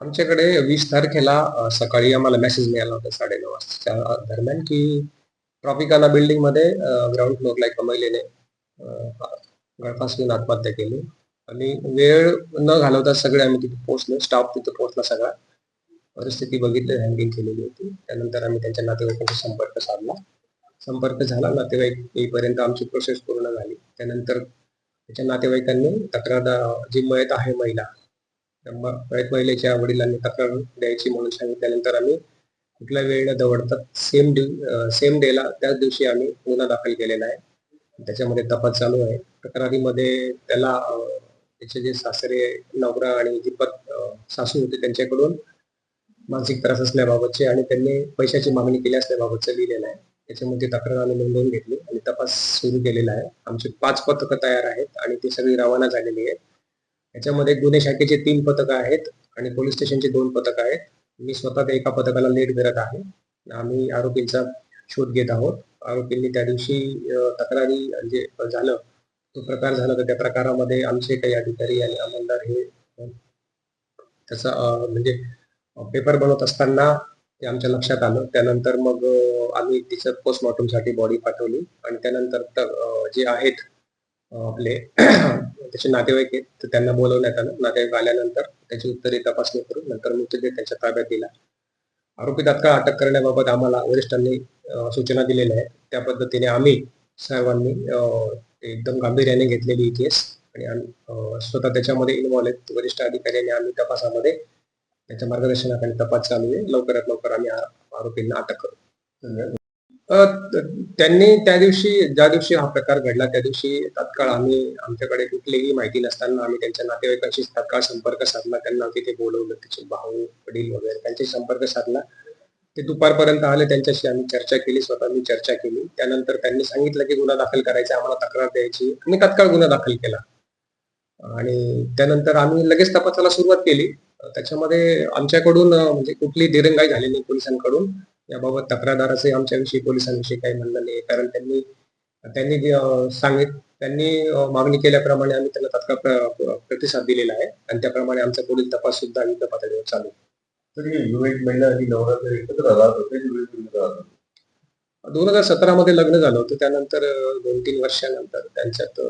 आमच्याकडे वीस तारखेला सकाळी आम्हाला मेसेज मिळाला होता साडेनऊ वाजताच्या दरम्यान की ट्रॉपिकाना बिल्डिंगमध्ये ग्राउंड फ्लोअरला एका महिलेने गळफासून आत्महत्या केली. आणि वेळ न घालवता सगळे आम्ही तिथे पोहोचलो. स्टाफ तिथे पोहोचला सगळा. परिस्थिती बघितली हँगिंग केलेली होती. त्यानंतर आम्ही त्यांच्या नातेवाईकांशी संपर्क साधला. संपर्क झाला. नातेवाईक येईपर्यंत आमची प्रोसेस पूर्ण झाली. त्यानंतर त्याच्या नातेवाईकांनी तक्रार जी मयत आहे महिला त्या म- महिलेच्या वडिलांनी तक्रार द्यायची म्हणून सांगितल्यानंतर आम्ही कुठला वेळ न दवडता सेम सेम डेला त्याच दिवशी आम्ही गुन्हा दाखल केलेला आहे. त्याच्यामध्ये तपास चालू आहे. तक्रारीमध्ये त्याला त्याचे जे सासरे नवरा आणि जी पत सासू होते त्यांच्याकडून मानसिक त्रास असल्याबाबतचे आणि त्यांनी पैशाची मागणी केली असल्याबाबतचं लिहिलेलं आहे. त्याच्यामध्ये तक्रार आम्ही नोंदवून घेतली आणि तपास सुरू केलेला आहे. आमचे पाच पथकं तयार आहेत आणि ती सगळी रवाना झालेली आहेत. याच्यामध्ये गुन्हे शाखेचे तीन पथकं आहेत आणि पोलीस स्टेशनचे दोन पथकं आहेत. मी स्वतः त्या एका पथकाला लेट करत आहे. आम्ही आरोपींचा शोध घेत आहोत. आरोपींनी त्या दिवशी तक्रारी जे झालं तो प्रकार झाला तर त्या प्रकारामध्ये आमचे काही अधिकारी आणि अंमलदार हे त्याचा म्हणजे पेपर बनवत असताना ते आमच्या लक्षात आलं. त्यानंतर मग आम्ही तिचं पोस्टमॉर्टमसाठी बॉडी पाठवली आणि त्यानंतर जे आहेत आपले त्याचे नातेवाईक आहेत तर त्यांना बोलवण्यात आलं. नातेवाईक आल्यानंतर त्याची उत्तरे तपासणी करून नंतर मृतदेह त्यांच्या ताब्यात दिला. आरोपी तात्काळ अटक करण्याबाबत आम्हाला वरिष्ठांनी सूचना दिलेल्या आहेत. त्या पद्धतीने आम्ही सर्वांनी एकदम गांभीर्याने घेतलेली ही केस आणि स्वतः त्याच्यामध्ये इन्व्हॉल्व आहेत. वरिष्ठ अधिकाऱ्यांनी आम्ही तपासामध्ये त्याच्या मार्गदर्शनाखाली तपास चालू आहे. लवकरात लवकर आम्ही आरोपींना अटक करू. धन्यवाद. त्यांनी त्या दिवशी ज्या दिवशी हा प्रकार घडला त्या दिवशी तात्काळ आम्ही आमच्याकडे कुठलीही माहिती नसताना आम्ही त्यांच्या नातेवाईकांशी तात्काळ संपर्क साधला. त्यांना तिथे बोलवलं त्याचे भाऊ वडील वगैरे त्यांच्याशी संपर्क साधला. ते दुपारपर्यंत आले त्यांच्याशी आम्ही चर्चा केली स्वतः मी चर्चा केली. त्यानंतर त्यांनी सांगितलं की गुन्हा दाखल करायचा आम्हाला तक्रार द्यायची आम्ही तात्काळ गुन्हा दाखल केला. आणि त्यानंतर आम्ही लगेच तपासाला सुरुवात केली. त्याच्यामध्ये आमच्याकडून म्हणजे कुठली दिरंगाई झाली नाही पोलिसांकडून. याबाबत तक्रारदाराचे आमच्याविषयी पोलिसांविषयी काही म्हणणं नाही. कारण त्यांनी त्यांनी सांगित त्यांनी मागणी केल्याप्रमाणे आम्ही त्यांना तात्काळ प्र- प्रतिसाद दिलेला आहे. आणि त्याप्रमाणे आमचा पुढील तपास सुद्धा युद्ध पातळीवर चालू? दोन हजार सतरा मध्ये लग्न झालं होतं. त्यानंतर दोन तीन वर्षानंतर त्यांच्यात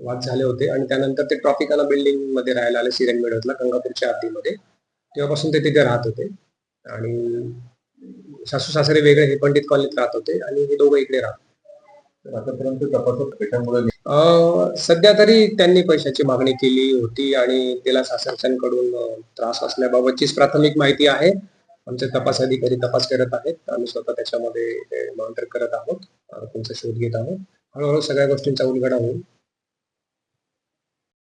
वाद झाले होते. आणि त्यानंतर ते ट्रॉपिकाला बिल्डिंगमध्ये राहायला आले सिरेन मेडोतला गंगापूरच्या हद्दीमध्ये. तेव्हापासून ते तिथे राहत होते. आणि सासू सासरे वेगळे हे पंडित कॉलनीत राहत होते आणि हे दोघं इकडे राहत सध्या तरी त्यांनी पैशाची मागणी केली होती आणि तिला सासरच्यांकडून त्रास असल्याबाबतचीच प्राथमिक माहिती आहे आमचे तपास अधिकारी तपास करत आहेत. आम्ही स्वतः त्याच्यामध्ये मॉनिटर करत आहोत. आरोपींचा शोध घेत आहोत. हळूहळू सगळ्या गोष्टींचा उलगडा होईल.